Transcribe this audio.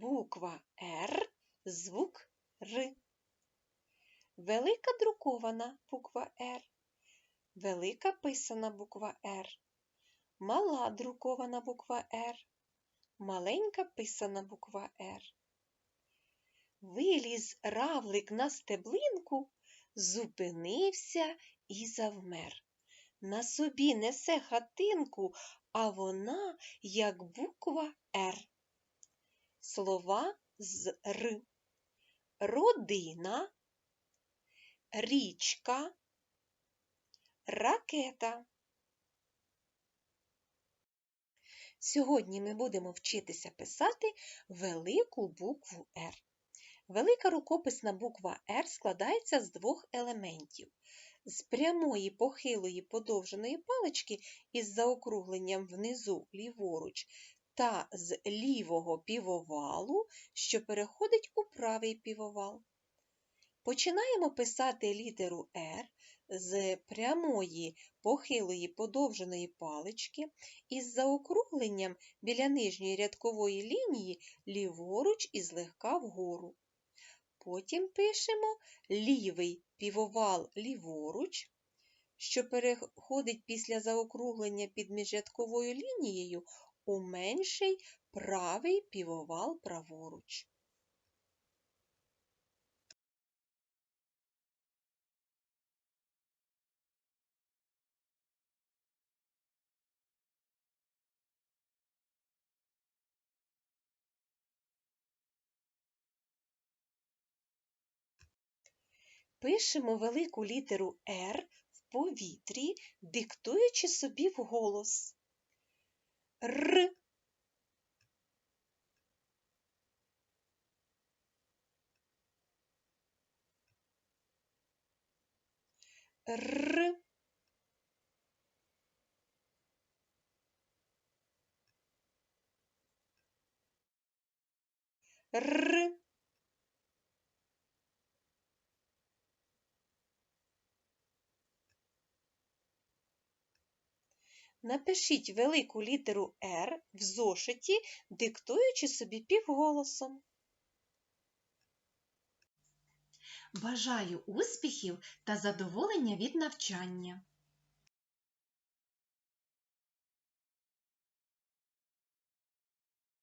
буква Р, звук Р. Велика друкована буква Р. Велика писана буква Р. Мала друкована буква Р. Маленька писана буква Р. Виліз равлик на стеблинку, зупинився і завмер. На собі несе хатинку, а вона як буква Р. Слова з Р. Родина, річка, ракета. Сьогодні ми будемо вчитися писати велику букву Р. Велика рукописна буква Р складається з двох елементів. З прямої похилої подовженої палички із заокругленням внизу ліворуч та з лівого півовалу, що переходить у правий півовал. Починаємо писати літеру R з прямої похилої подовженої палички із заокругленням біля нижньої рядкової лінії ліворуч і злегка вгору. Потім пишемо лівий півовал ліворуч, що переходить після заокруглення під міжрядковою лінією у менший правий півовал праворуч. Пишемо велику літеру Р в повітрі, диктуючи собі вголос. Р. Р. Р. Напишіть велику літеру Р в зошиті, диктуючи собі півголосом. Бажаю успіхів та задоволення від навчання!